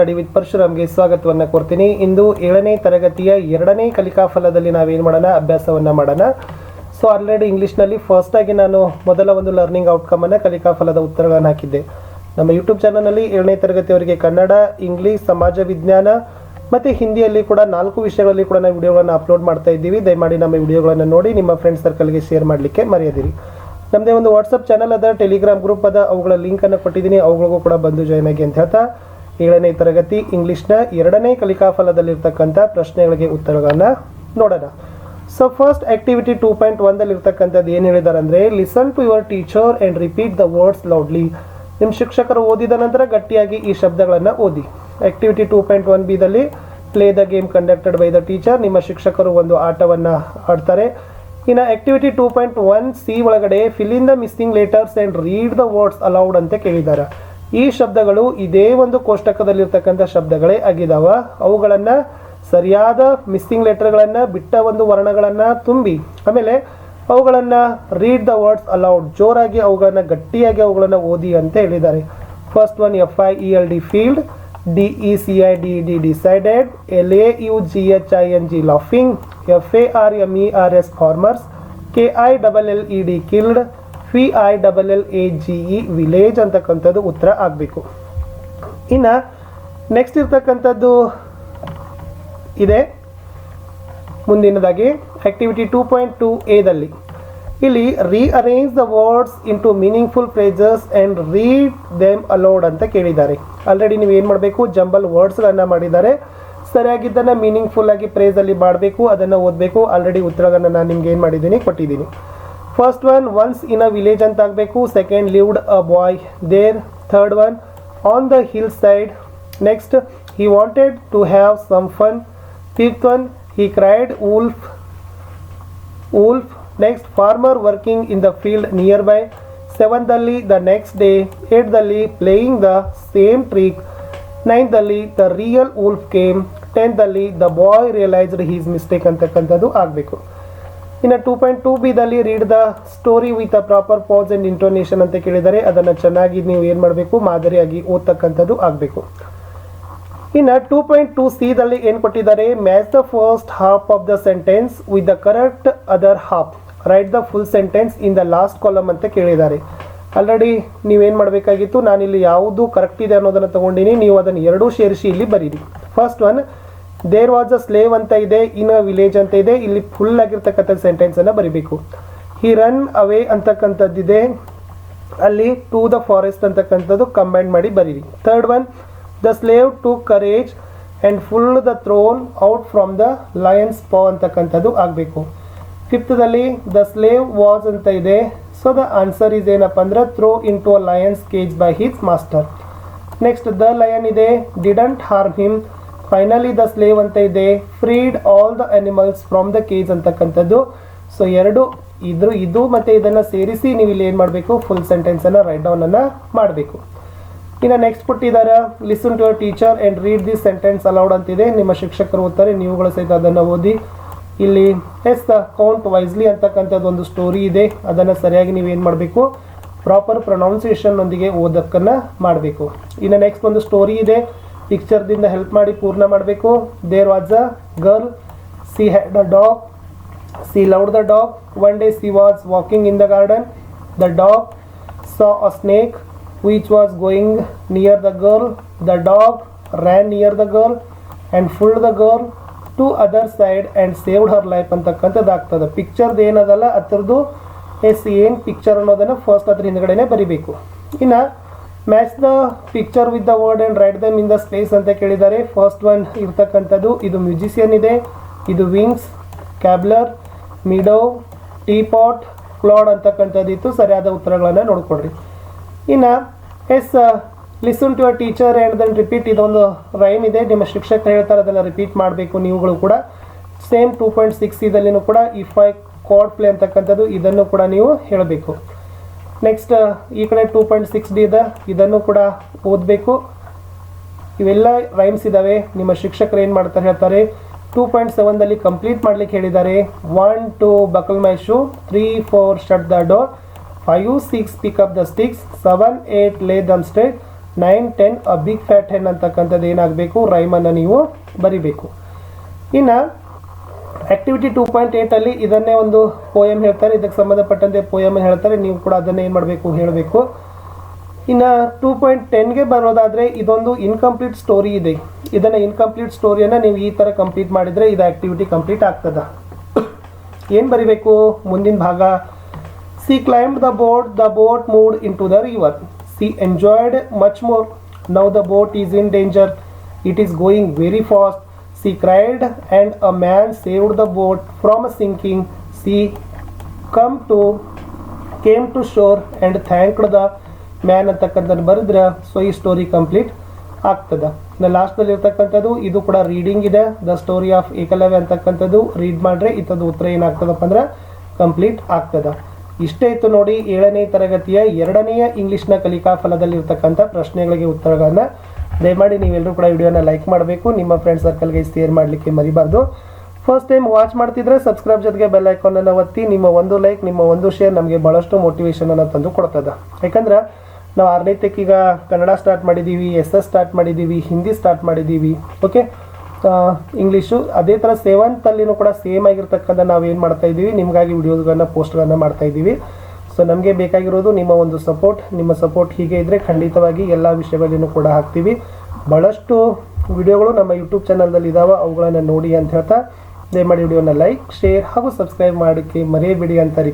Study with ಪರಶುರಾಮ್ಗೆ ಸ್ವಾಗತವನ್ನು ಕೊಡ್ತೀನಿ ಇಂದು ಏಳನೇ ತರಗತಿಯ ಎರಡನೇ ಕಲಿಕಾ ಫಲದಲ್ಲಿ ನಾವೇನು ಮಾಡೋಣ? ಅಭ್ಯಾಸವನ್ನು ಮಾಡೋಣ. ಸೊ ಆಲ್ರೆಡಿ ಇಂಗ್ಲೀಷ್ನಲ್ಲಿ ಫಸ್ಟ್ ಆಗಿ ನಾನು ಮೊದಲ ಒಂದು ಲರ್ನಿಂಗ್ ಔಟ್ಕಮನ್ನು ಕಲಿಕಾ ಫಲದ ಉತ್ತರಗಳನ್ನು ಹಾಕಿದ್ದೆ. ನಮ್ಮ ಯೂಟ್ಯೂಬ್ ಚಾನಲ್ನಲ್ಲಿ ಏಳನೇ ತರಗತಿಯವರಿಗೆ ಕನ್ನಡ ಇಂಗ್ಲೀಷ್ ಸಮಾಜ, ವಿಜ್ಞಾನ ಮತ್ತು ಹಿಂದಿಯಲ್ಲಿ ಕೂಡ ನಾಲ್ಕು ವಿಷಯಗಳಲ್ಲಿ ಕೂಡ ನಾವು ವಿಡಿಯೋಗಳನ್ನು ಅಪ್ಲೋಡ್ ಮಾಡ್ತಾ ಇದ್ದೀವಿ. ದಯಮಾಡಿ ನಮ್ಮ ವಿಡಿಯೋಗಳನ್ನು ನೋಡಿ, ನಿಮ್ಮ ಫ್ರೆಂಡ್ ಸರ್ಕಲ್ಗೆ ಶೇರ್ ಮಾಡಲಿಕ್ಕೆ ಮರೆಯದಿರಿ. ನಮ್ಮದೇ ಒಂದು ವಾಟ್ಸಪ್ ಚಾನಲ್ ಅದ ಟೆಲಿಗ್ರಾಮ್ ಗ್ರೂಪ್ ಅದ. ಅವುಗಳ ಲಿಂಕನ್ನು ಕೊಟ್ಟಿದ್ದೀನಿ. ಅವುಗಳಿಗೂ ಕೂಡ ಬಂದು ಜಾಯ್ನ್ ಆಗಿ ಅಂತ ಹೇಳ್ತಾ. ಏಳನೇ ತರಗತಿ ಇಂಗ್ಲಿಷ್ನ ಎರಡನೇ ಕಲಿಕಾ ಫಲದಲ್ಲಿರ್ತಕ್ಕಂಥ ಪ್ರಶ್ನೆಗಳಿಗೆ ಉತ್ತರಗಳನ್ನು ನೋಡೋಣ. So first activity two point ಒಂದಲ್ಲಿ ಇರ್ತಕ್ಕಂಥದ್ದು ಏನು ಹೇಳಿದ್ದಾರೆ ಅಂದರೆ listen to your teacher and repeat the words loudly ನಿಮ್ಮ ಶಿಕ್ಷಕರು ಓದಿದ ನಂತರ ಗಟ್ಟಿಯಾಗಿ ಈ ಶಬ್ದಗಳನ್ನು ಓದಿ. Activity two point one ಬಿದಲ್ಲಿ play the game conducted by the teacher ನಿಮ್ಮ ಶಿಕ್ಷಕರು ಒಂದು ಆಟವನ್ನು ಆಡ್ತಾರೆ. ಇನ್ನು activity two point one C ಒಳಗಡೆ fill in the missing letters and read the words aloud ಅಂತ ಕೇಳಿದ್ದಾರೆ ಈ ಶಬ್ದಗಳು ಇದೇ ಒಂದು ಕೋಷ್ಟಕದಲ್ಲಿರ್ತಕ್ಕಂಥ ಶಬ್ದಗಳೇ ಆಗಿದಾವ. ಅವುಗಳನ್ನು ಸರಿಯಾದ ಮಿಸ್ಸಿಂಗ್ ಲೆಟರ್ಗಳನ್ನು, ಬಿಟ್ಟ ಒಂದು ವರ್ಣಗಳನ್ನು ತುಂಬಿ, ಆಮೇಲೆ ಅವುಗಳನ್ನು ರೀಡ್ ದ ವರ್ಡ್ಸ್ ಅಲೌಡ್ ಜೋರಾಗಿ ಅವುಗಳನ್ನು ಗಟ್ಟಿಯಾಗಿ ಅವುಗಳನ್ನು ಓದಿ ಅಂತ ಹೇಳಿದ್ದಾರೆ. First one F I E L D field D E C I D D decided L A U G H I N G laughing F A R M E R S farmers K I double L E D killed V I double L A G E village ಅಂತಕ್ಕಂಥದ್ದು ಉತ್ತರ ಆಗಬೇಕು. ಇನ್ನು next ಇರ್ತಕ್ಕಂಥದ್ದು ಇದೆ. ಮುಂದಿನದಾಗಿ activity two point two ಎದಲ್ಲಿ ಇಲ್ಲಿ rearrange the words into meaningful phrases and read them aloud ಅಂತ ಕೇಳಿದ್ದಾರೆ. ಆಲ್ರೆಡಿ ನೀವು ಏನು ಮಾಡಬೇಕು? ಜಂಬಲ್ ವರ್ಡ್ಸ್ಗಳನ್ನು ಮಾಡಿದ್ದಾರೆ. ಸರಿಯಾಗಿದ್ದನ್ನು ಮೀನಿಂಗ್ಫುಲ್ ಆಗಿ ಪ್ರೇಸಲ್ಲಿ ಮಾಡಬೇಕು, ಅದನ್ನು ಓದಬೇಕು. ಆಲ್ರೆಡಿ ಉತ್ತರಗಳನ್ನು ನಾನು ನಿಮ್ಗೆ ಏನು ಮಾಡಿದ್ದೀನಿ? ಕೊಟ್ಟಿದ್ದೀನಿ. First one once in a village ಅಂತ ಆಗಬೇಕು. Second lived a boy there third one on the hill side next he wanted to have some fun fifth one he cried wolf wolf. Next, farmer working in the field nearby. ಸೆವೆಂದಲ್ಲಿ the next day ಏಟ್ದಲ್ಲಿ playing the same trick ನೈನ್ದಲ್ಲಿ the real wolf came ಟೆಂತಲ್ಲಿ the boy realised his mistake ಅಂತಕ್ಕಂಥದ್ದು ಆಗಬೇಕು. ಇನ್ನು two point two ಬಿದಲ್ಲಿ read the story with a proper pause and intonation ಅಂತ ಕೇಳಿದರೆ ಅದನ್ನು ಚೆನ್ನಾಗಿ ನೀವು ಏನು ಮಾಡಬೇಕು? ಮಾದರಿಯಾಗಿ ಓದ್ತಕ್ಕಂಥದ್ದು ಆಗಬೇಕು. ಇನ್ನು ಟೂ ಪಾಯಿಂಟ್ ಟೂ ಸಿದಲ್ಲಿ ಏನು ಕೊಟ್ಟಿದ್ದಾರೆ? Match the first half of the sentence with the correct other half write the full sentence in the last column ಅಂತ ಕೇಳಿದ್ದಾರೆ. ಆಲ್ರೆಡಿ ನೀವೇನು ಮಾಡಬೇಕಾಗಿತ್ತು? ನಾನಿಲ್ಲಿ ಯಾವುದು ಕರೆಕ್ಟ್ ಇದೆ ಅನ್ನೋದನ್ನು ತಗೊಂಡಿನಿ. ನೀವು ಅದನ್ನು ಎರಡೂ ಸೇರಿಸಿ ಇಲ್ಲಿ ಬರೀರಿ. First one there was a slave ಅಂತ ಇದೆ ಇನ್ ಅ ವಿಲೇಜ್ ಅಂತ ಇದೆ, ಇಲ್ಲಿ ಫುಲ್ ಆಗಿರ್ತಕ್ಕಂಥ ಸೆಂಟೆನ್ಸನ್ನು ಬರಿಬೇಕು. ಹಿ ರನ್ ಅವೇ ಅಂತಕ್ಕಂಥದ್ದಿದೆ ಅಲ್ಲಿ ಟು ದ ಫಾರೆಸ್ಟ್ ಅಂತಕ್ಕಂಥದ್ದು ಕಂಬೈಂಡ್ ಮಾಡಿ ಬರೀರಿ. Third one the slave to courage and pull the thorn out from the lion's paw ಅಂತಕ್ಕಂಥದ್ದು ಆಗಬೇಕು. ಫಿಫ್ತ್ದಲ್ಲಿ ದ ಸ್ಲೇವ್ ವಾಸ್ ಅಂತ ಇದೆ. ಸೊ ದ ಆನ್ಸರ್ ಇಸ್ ಏನಪ್ಪ ಅಂದ್ರೆ throw in to a lion's cage by his master next the lion ಇದೆ. Didn't harm him finally the slave ಅಂತ ಇದೆ. Freed all the animals from the cage ಅಂತಕ್ಕಂಥದ್ದು. So ಎರಡು ಇದ್ರು ಇದು ಮತ್ತು ಇದನ್ನು ಸೇರಿಸಿ ನೀವು ಇಲ್ಲಿ ಏನು ಮಾಡಬೇಕು? ಫುಲ್ ಸೆಂಟೆನ್ಸನ್ನು ರೈಟ್ ಡೌನನ್ನು ಮಾಡಬೇಕು. ಇನ್ನು ನೆಕ್ಸ್ಟ್ ಕೊಟ್ಟಿದ್ದಾರೆ listen to your teacher and read this sentence aloud ಅಂತಿದೆ. ನಿಮ್ಮ ಶಿಕ್ಷಕರು ಓದ್ತಾರೆ, ನೀವುಗಳು ಸಹಿತ ಅದನ್ನು ಓದಿ. ಇಲ್ಲಿ ಎಸ್ ಕೌಂಟ್ ವೈಸ್ಲಿ ಅಂತಕ್ಕಂಥದ್ದು ಒಂದು ಸ್ಟೋರಿ ಇದೆ. ಅದನ್ನು ಸರಿಯಾಗಿ ನೀವು ಏನು ಮಾಡಬೇಕು? ಪ್ರಾಪರ್ ಪ್ರೊನೌನ್ಸಿಯೇಷನ್ನೊಂದಿಗೆ ಓದಕ್ಕನ್ನು ಮಾಡಬೇಕು. ಇನ್ನು ನೆಕ್ಸ್ಟ್ ಒಂದು ಸ್ಟೋರಿ ಇದೆ. ಪಿಕ್ಚರ್ದಿಂದ ಹೆಲ್ಪ್ ಮಾಡಿ ಪೂರ್ಣ ಮಾಡಬೇಕು. There was a girl she had a dog she loved the dog one day she was walking in the garden the dog saw a snake which was going near the girl the dog ran near the girl and pull the girl to other side and saved her life ಅಂತಕ್ಕಂಥದ್ದು ಆಗ್ತದೆ. ಪಿಕ್ಚರ್ದು ಏನದಲ್ಲ, ಅದ್ರದ್ದು, S ಏನು picture ಅನ್ನೋದನ್ನು first ಅದ್ರ ಹಿಂದ್ಗಡೆನೆ ಬರಿಬೇಕು. ಇನ್ನು match the picture with the word and write them in the space ಅಂತ ಕೇಳಿದ್ದಾರೆ. ಫಸ್ಟ್ ಒನ್ ಇರ್ತಕ್ಕಂಥದ್ದು, ಇದು ಮ್ಯೂಸಿಷಿಯನ್ ಇದೆ. ಇದು wings cobbler meadow tea pot cloud ಅಂತಕ್ಕಂಥದ್ದು ಇತ್ತು. ಸರಿಯಾದ ಉತ್ತರಗಳನ್ನು ನೋಡಿಕೊಡ್ರಿ ಇನ್ನು S listen to a teacher and then repeat ಇದೊಂದು ರೈಮ್ ಇದೆ. ನಿಮ್ಮ ಶಿಕ್ಷಕರು ಹೇಳ್ತಾರೆ ಅದನ್ನು ರಿಪೀಟ್ ಮಾಡಬೇಕು ನೀವುಗಳು ಕೂಡ. ಸೇಮ್ ಟೂ ಪಾಯಿಂಟ್ ಸಿಕ್ಸ್ ಇದಲ್ಲಿನೂ ಕೂಡ ಇಫ್ ಐ ಕಾರ್ಡ್ ಪ್ಲೇ ಅಂತಕ್ಕಂಥದ್ದು, ಇದನ್ನು ಕೂಡ ನೀವು ಹೇಳಬೇಕು. ನೆಕ್ಸ್ಟ್ ಈ ಕಡೆ ಟೂ ಪಾಯಿಂಟ್ ಸಿಕ್ಸ್ ಡಿ ಇದೆ. ಇದನ್ನು ಕೂಡ ಓದಬೇಕು. ಇವೆಲ್ಲ ರೈಮ್ಸ್ ಇದ್ದಾವೆ ನಿಮ್ಮ ಶಿಕ್ಷಕರು ಏನು ಮಾಡ್ತಾರೆ ಹೇಳ್ತಾರೆ? ಟೂ ಪಾಯಿಂಟ್ ಸೆವೆನ್ದಲ್ಲಿ ಕಂಪ್ಲೀಟ್ ಮಾಡ್ಲಿಕ್ಕೆ ಹೇಳಿದ್ದಾರೆ. One two buckle my shoe three four shut the door five six pick up the sticks seven eight lay them straight nine ten a big fat hen ಅಂತಕ್ಕಂಥದ್ದು ಏನಾಗಬೇಕು? ರೈಮನ್ನು ನೀವು ಬರಿಬೇಕು. ಇನ್ನು ಆಕ್ಟಿವಿಟಿ ಟೂ ಪಾಯಿಂಟ್ ಏಯ್ಟಲ್ಲಿ ಇದನ್ನೇ ಒಂದು poem ಹೇಳ್ತಾರೆ. ಇದಕ್ಕೆ ಸಂಬಂಧಪಟ್ಟಂತೆ ಪೋಯಮ್ ಹೇಳ್ತಾರೆ. ನೀವು ಕೂಡ ಅದನ್ನೇ ಏನು ಮಾಡಬೇಕು ಹೇಳಬೇಕು. ಇನ್ನು ಟೂ ಪಾಯಿಂಟ್ ಟೆನ್ಗೆ ಬರೋದಾದರೆ ಇದೊಂದು ಇನ್ಕಂಪ್ಲೀಟ್ ಸ್ಟೋರಿ ಇದೆ. ಇದನ್ನು ಇನ್ಕಂಪ್ಲೀಟ್ ಸ್ಟೋರಿಯನ್ನು ನೀವು ಈ ಥರ ಕಂಪ್ಲೀಟ್ ಮಾಡಿದರೆ ಇದು ಆಕ್ಟಿವಿಟಿ ಕಂಪ್ಲೀಟ್ ಆಗ್ತದ. ಏನು ಬರಿಬೇಕು? ಮುಂದಿನ ಭಾಗ. She climb the boat the boat moved in to the river she enjoyed much more now the boat is in danger it is going very fast she cried, and a man saved the boat from sinking. Sinking come to came to shore and thanked the man ಅಂತಕ್ಕಂಥದ್ದು ಬರೆದ್ರೆ so ಈ story complete ಆಗ್ತದೆ. ಲಾಸ್ಟ್ನಲ್ಲಿ ಇರ್ತಕ್ಕಂಥದ್ದು ಇದು ಕೂಡ reading ಇದೆ. The story of Eklavya ಅಂತಕ್ಕಂಥದ್ದು read ಮಾಡ್ರೆ ಇಂಥದ್ದು ಉತ್ತರ ಏನಾಗ್ತದಪ್ಪ ಅಂದ್ರೆ ಕಂಪ್ಲೀಟ್ ಆಗ್ತದೆ. ಇಷ್ಟೇ ಇತ್ತು ನೋಡಿ ಏಳನೇ ತರಗತಿಯ ಎರಡನೆಯ ಇಂಗ್ಲೀಷ್ನ ಕಲಿಕಾ ಫಲದಲ್ಲಿರ್ತಕ್ಕಂಥ ಪ್ರಶ್ನೆಗಳಿಗೆ ಉತ್ತರಗಳನ್ನ ದಯಮಾಡಿ ನೀವೆಲ್ಲರೂ ಕೂಡ ವಿಡಿಯೋನ ಲೈಕ್ ಮಾಡಬೇಕು. ನಿಮ್ಮ ಫ್ರೆಂಡ್ ಸರ್ಕಲ್ಗೆ ಶೇರ್ ಮಾಡಲಿಕ್ಕೆ ಮರಿಬಾರ್ದು. ಫಸ್ಟ್ ಟೈಮ್ ವಾಚ್ ಮಾಡ್ತಿದ್ರೆ ಸಬ್ಸ್ಕ್ರೈಬ್ ಜೊತೆಗೆ ಬೆಲ್ ಐಕಾನನ್ನು ಒತ್ತಿ, ನಿಮ್ಮ ಒಂದು ಲೈಕ್ ನಿಮ್ಮ ಒಂದು ಶೇರ್ ನಮಗೆ ಭಾಳಷ್ಟು ಮೋಟಿವೇಶನ್ ಅನ್ನು ತಂದು ಕೊಡ್ತದೆ. ಯಾಕಂದ್ರೆ ನಾವು ಆರನೇ ಈಗ ಕನ್ನಡ ಸ್ಟಾರ್ಟ್ ಮಾಡಿದ್ದೀವಿ ಎಸ್ ಎಸ್ ಸ್ಟಾರ್ಟ್ ಮಾಡಿದ್ದೀವಿ ಹಿಂದಿ ಸ್ಟಾರ್ಟ್ ಮಾಡಿದ್ದೀವಿ ಓಕೆ ಇಂಗ್ಲೀಷು ಅದೇ ಥರ ಸೆವೆಂತಲ್ಲಿನೂ ಕೂಡ ಸೇಮ್ ಆಗಿರ್ತಕ್ಕಂಥ ನಾವು ಏನು ಮಾಡ್ತಾ ಇದ್ದೀವಿ ನಿಮಗಾಗಿ ವಿಡಿಯೋಸ್ಗಳನ್ನ ಪೋಸ್ಟ್ಗಳನ್ನು ಮಾಡ್ತಾ ಇದ್ದೀವಿ ಸೊ ನಮಗೆ ಬೇಕಾಗಿರೋದು ನಿಮ್ಮ ಒಂದು ಸಪೋರ್ಟ್ ನಿಮ್ಮ ಸಪೋರ್ಟ್ ಹೀಗೆ ಇದ್ದರೆ ಖಂಡಿತವಾಗಿ ಎಲ್ಲ ವಿಷಯಗಳನ್ನು ಕೂಡ ಹಾಕ್ತೀವಿ. ಭಾಳಷ್ಟು ವಿಡಿಯೋಗಳು ನಮ್ಮ ಯೂಟ್ಯೂಬ್ ಚಾನಲ್ದಲ್ಲಿ ಇದಾವೆ, ಅವುಗಳನ್ನು ನೋಡಿ ಅಂತ ಹೇಳ್ತಾ, ದಯಮಾಡಿ ವಿಡಿಯೋನ ಲೈಕ್ ಶೇರ್ ಹಾಗೂ ಸಬ್ಸ್ಕ್ರೈಬ್ ಮಾಡೋಕ್ಕೆ ಮರೆಯಬೇಡಿ ಅಂತ ರಿಕ್ವೆಸ್ಟ್